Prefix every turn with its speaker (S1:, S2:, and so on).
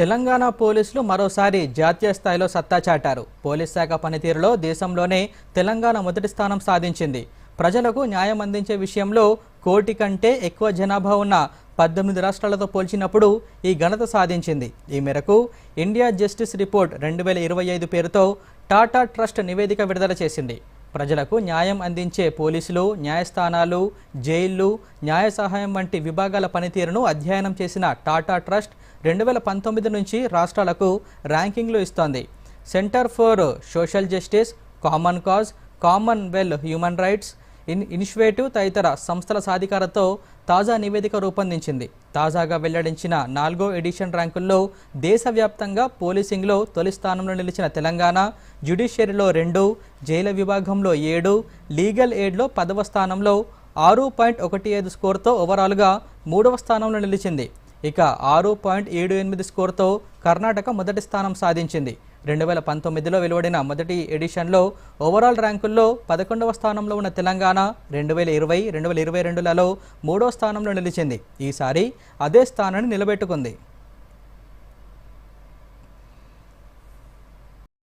S1: తెలంగాణ పోలీసులు మరోసారి జాతీయ స్థాయిలో సత్తా చాటారు. పోలీస్ శాఖ పనితీరులో దేశంలోనే తెలంగాణ మొదటి స్థానం సాధించింది. ప్రజలకు న్యాయం అందించే విషయంలో కోటి కంటే ఎక్కువ జనాభా ఉన్న పద్దెనిమిది రాష్ట్రాలతో పోల్చినప్పుడు ఈ ఘనత సాధించింది. ఈ మేరకు ఇండియా జస్టిస్ రిపోర్ట్ రెండు వేల ఇరవై ఐదు పేరుతో టాటా ట్రస్ట్ నివేదిక విడుదల చేసింది. ప్రజలకు న్యాయం అందించే పోలీసులు న్యాయస్థానాలు జైళ్ళు న్యాయ సహాయం వంటి విభాగాల పనితీరును అధ్యయనం చేసిన టాటా ట్రస్ట్ రెండు వేల పంతొమ్మిది నుంచి రాష్ట్రాలకు ర్యాంకింగ్లు ఇస్తోంది. Centre for social justice common cause commonwealth human rights in initiative తదితర సంస్థల సాధికారతో తాజా నివేదిక రూపొందించింది. తాజాగా వెల్లడించిన నాలుగో ఎడిషన్ ర్యాంకుల్లో దేశవ్యాప్తంగా పోలీసింగ్లో తొలి స్థానంలో నిలిచిన తెలంగాణ జ్యుడిషియరీలో రెండు జైల విభాగంలో ఏడు లీగల్ ఎయిడ్లో పదవ స్థానంలో ఆరు పాయింట్ ఒకటి ఐదు స్కోర్తో ఓవరాల్గా మూడవ స్థానంలో నిలిచింది. ఇక ఆరు పాయింట్ ఏడు ఎనిమిది స్కోర్తో కర్ణాటక మొదటి స్థానం సాధించింది. రెండు వేల పంతొమ్మిదిలో వెలువడిన మొదటి ఎడిషన్లో ఓవరాల్ ర్యాంకుల్లో పదకొండవ స్థానంలో ఉన్న తెలంగాణ రెండు వేల ఇరవై రెండు వేల ఇరవై రెండులలో మూడో స్థానంలో నిలిచింది. ఈసారి అదే స్థానాన్ని నిలబెట్టుకుంది.